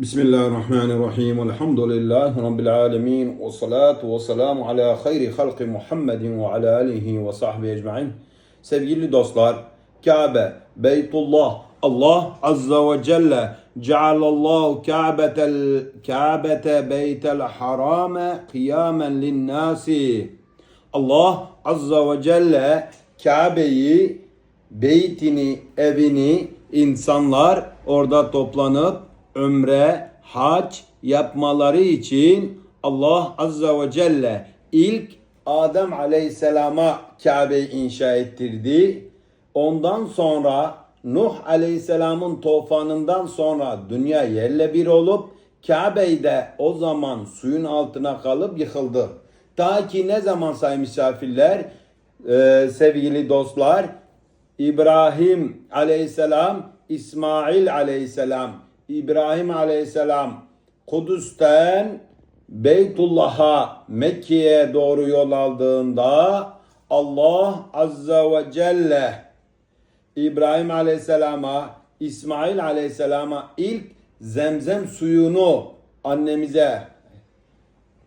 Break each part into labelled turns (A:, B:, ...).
A: Bismillahirrahmanirrahim. Elhamdülillahi Rabbil alemin. Ve salatu ve selamu ala hayri halki Muhammedin ve ala alihi ve sahbihi ecma'in. Sevgili dostlar, Kabe, Beytullah, Allah Azza ve Celle cealallahu Kabe'tel Kabe'te beytel harame kıyamen linnasi. Allah Azza ve Celle Kabe'yi, beytini, evini insanlar orada toplanıp ömre, hac yapmaları için Allah Azza ve Celle ilk Adem Aleyhisselam'a Kabe'yi inşa ettirdi. Ondan sonra Nuh Aleyhisselam'ın tufanından sonra dünya yerle bir olup Kabe'yi de o zaman suyun altına kalıp yıkıldı. Ta ki ne zaman say misafirler, e, sevgili dostlar, İbrahim aleyhisselam, İsmail aleyhisselam, İbrahim aleyhisselam Kudüs'ten Beytullah'a Mekke'ye doğru yol aldığında Allah azza ve celle İbrahim aleyhisselama, İsmail aleyhisselama ilk zemzem suyunu annemize,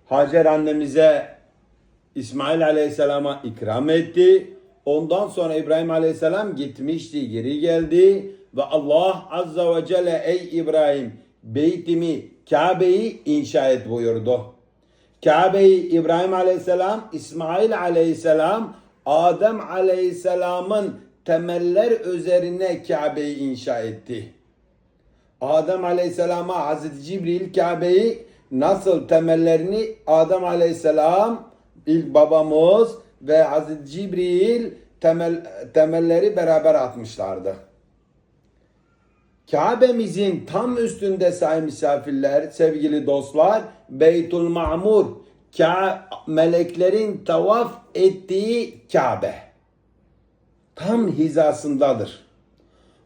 A: Hacer annemize İsmail Aleyhisselam'a ikram etti. Ondan sonra İbrahim Aleyhisselam gitmişti, geri geldi ve Allah Azza ve Celle ey İbrahim beytimi Kabe'yi inşa et buyurdu. Kabe'yi İbrahim Aleyhisselam, İsmail Aleyhisselam, Adem Aleyhisselam'ın temeller üzerine Kabe'yi inşa etti. Adem Aleyhisselam'a Hazreti Cibril Kabe'yi nasıl temellerini Adem Aleyhisselam ilk babamız ve Hazreti Cibril temel, temelleri beraber atmışlardı. Kabe'mizin tam üstünde say misafirler, sevgili dostlar, Beytul Ma'mur, Ka meleklerin tavaf ettiği Kabe. Tam hizasındadır.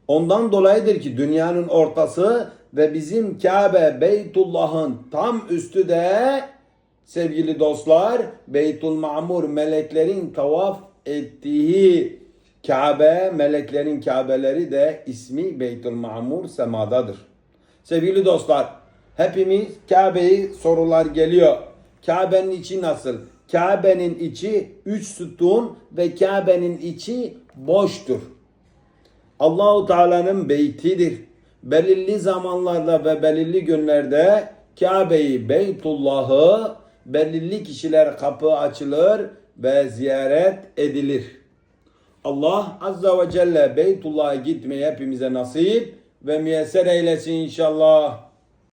A: Ondan dolayıdır ki dünyanın ortası ve bizim Kabe Beytullah'ın tam üstü de sevgili dostlar Beytul Mamur meleklerin tavaf ettiği Kabe meleklerin Kabeleri de ismi Beytul Mamur semadadır. Sevgili dostlar hepimiz Kabe'yi sorular geliyor. Kabe'nin içi nasıl? Kabe'nin içi üç sütun ve Kabe'nin içi boştur. Allahu Teala'nın beytidir. Belirli zamanlarda ve belirli günlerde Kabe'yi, Beytullah'ı belirli kişiler kapı açılır ve ziyaret edilir. Allah Azza ve Celle Beytullah'a gitmeyi hepimize nasip ve müyesser eylesin inşallah.